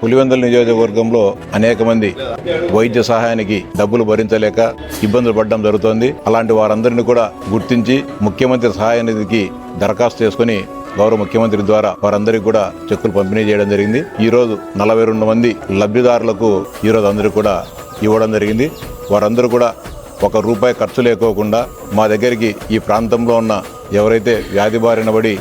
పులివెందుల నియోజకవర్గంలో అనేక మంది వైద్య సహాయానికి డబ్బులు భరించలేక ఇబ్బందులు పడడం జరుగుతోంది. అలాంటి వారందరినీ కూడా గుర్తించి ముఖ్యమంత్రి సహాయ నిధికి దరఖాస్తు చేసుకుని గౌరవ ముఖ్యమంత్రి ద్వారా వారందరికీ కూడా చెక్కులు పంపిణీ చేయడం జరిగింది. ఈరోజు నలభై రెండు మంది లబ్ధిదారులకు ఈ రోజు అందరికీ కూడా ఇవ్వడం జరిగింది. వారందరూ కూడా ఒక రూపాయి ఖర్చు లేకోకుండా మా దగ్గరికి ఈ ప్రాంతంలో ఉన్న ఎవరైతే వ్యాధి బారిన పడి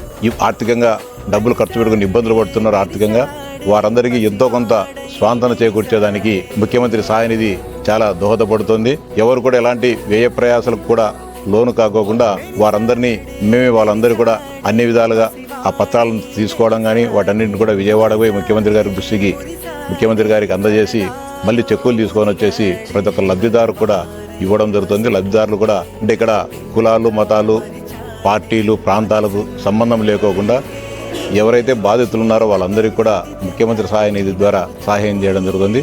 ఆర్థికంగా డబ్బులు ఖర్చు పెట్టుకుని ఇబ్బందులు పడుతున్నారో ఆర్థికంగా వారందరికీ ఎంతో కొంత స్వాంతన చేకూర్చేదానికి ముఖ్యమంత్రి సాయనిధి చాలా దోహదపడుతుంది. ఎవరు కూడా ఎలాంటి వ్యయ ప్రయాసాలకు కూడా లోను కాకోకుండా వారందరినీ మేమే వాళ్ళందరూ కూడా అన్ని విధాలుగా ఆ పత్రాలను తీసుకోవడం కానీ వాటన్నింటిని కూడా విజయవాడ పోయి ముఖ్యమంత్రి గారి దృష్టికి ముఖ్యమంత్రి గారికి అందజేసి మళ్ళీ చెక్కులు తీసుకొని వచ్చేసి ప్రతి ఒక్క లబ్ధిదారు కూడా ఇవ్వడం జరుగుతుంది. లబ్ధిదారులు కూడా అంటే ఇక్కడ కులాలు మతాలు పార్టీలు ప్రాంతాలకు సంబంధం లేకోకుండా ఎవరైతే బాధితులు ఉన్నారో వాళ్ళందరికీ కూడా ముఖ్యమంత్రి సహాయ నిధి ద్వారా సహాయం చేయడం జరుగుతుంది.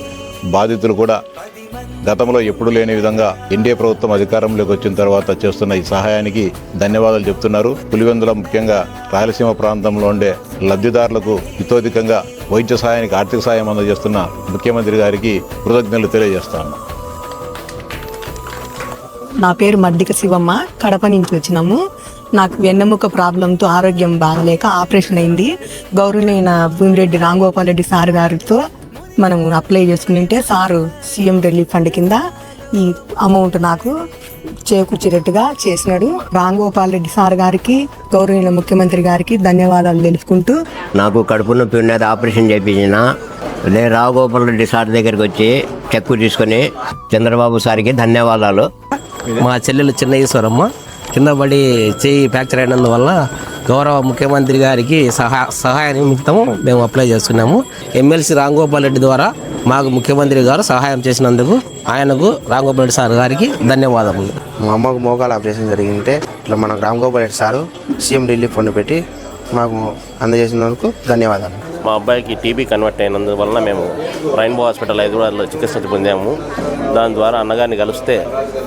బాధితులు కూడా గతంలో ఎప్పుడు లేని విధంగా ఎన్డీఏ ప్రభుత్వం అధికారంలోకి వచ్చిన తర్వాత చేస్తున్న ఈ సహాయానికి ధన్యవాదాలు చెప్తున్నారు. పులివెందుల ముఖ్యంగా రాయలసీమ ప్రాంతంలో ఉండే లబ్ధిదారులకు ఇతోధికంగా వైద్య సహాయానికి ఆర్థిక సహాయం అందజేస్తున్న ముఖ్యమంత్రి గారికి కృతజ్ఞతలు తెలియజేస్తాను. నా పేరు మద్దిక శివమ్మ. కడప నుంచి వచ్చినాము. నాకు వెన్నెముక ప్రాబ్లంతో ఆరోగ్యం బాగలేక ఆపరేషన్ అయింది. గౌరవనీయ భూమిరెడ్డి రాంగోపాల్ రెడ్డి సార్ గారితో మనం అప్లై చేసుకుంటే సారు సీఎం రిలీఫ్ ఫండ్ కింద ఈ అమౌంట్ నాకు చేకూర్చేటట్టుగా చేసినాడు. రాంగోపాల్ రెడ్డి సార్ గారికి గౌరవనీయ ముఖ్యమంత్రి గారికి ధన్యవాదాలు తెలుపుకుంటూ నాకు కడుపు నొప్పి ఉన్నది ఆపరేషన్ చేయించిన నేను రావుగోపాల్ రెడ్డి సార్ దగ్గరికి వచ్చి చెక్కు తీసుకొని చంద్రబాబు సార్కి ధన్యవాదాలు. మా చెల్లెలు చిన్న ఈశ్వరమ్మ కింద పడి చేయి ఫ్రాక్చర్ అయినందువల్ల గౌరవ ముఖ్యమంత్రి గారికి సహా సహాయ నిమిత్తం మేము అప్లై చేస్తున్నాము. ఎమ్మెల్సీ రాంగోపాల్ రెడ్డి ద్వారా మాకు ముఖ్యమంత్రి గారు సహాయం చేసినందుకు ఆయనకు రాంగోపాల్ రెడ్డి సార్ గారికి ధన్యవాదములు. మా అమ్మకు మోకాల ఆపరేషన్ జరిగింటే ఇట్లా మన Ram Gopal Reddy sir CM relief fund పెట్టి మాకు అందజేసినందుకు ధన్యవాదాలు. మా అబ్బాయికి టీబీ కన్వర్ట్ అయినందువలన మేము రైన్బో హాస్పిటల్ హైదరాబాద్లో చికిత్స పొందాము. దాని ద్వారా అన్నగారిని కలిస్తే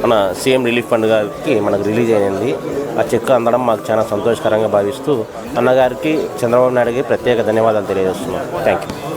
మన సీఎం రిలీఫ్ ఫండ్ గారికి మనకు రిలీజ్ అయింది. ఆ చెక్ అందడం మాకు చాలా సంతోషకరంగా భావిస్తూ అన్నగారికి చంద్రబాబు నాయుడుకి ప్రత్యేక ధన్యవాదాలు తెలియజేస్తున్నాం. Thank you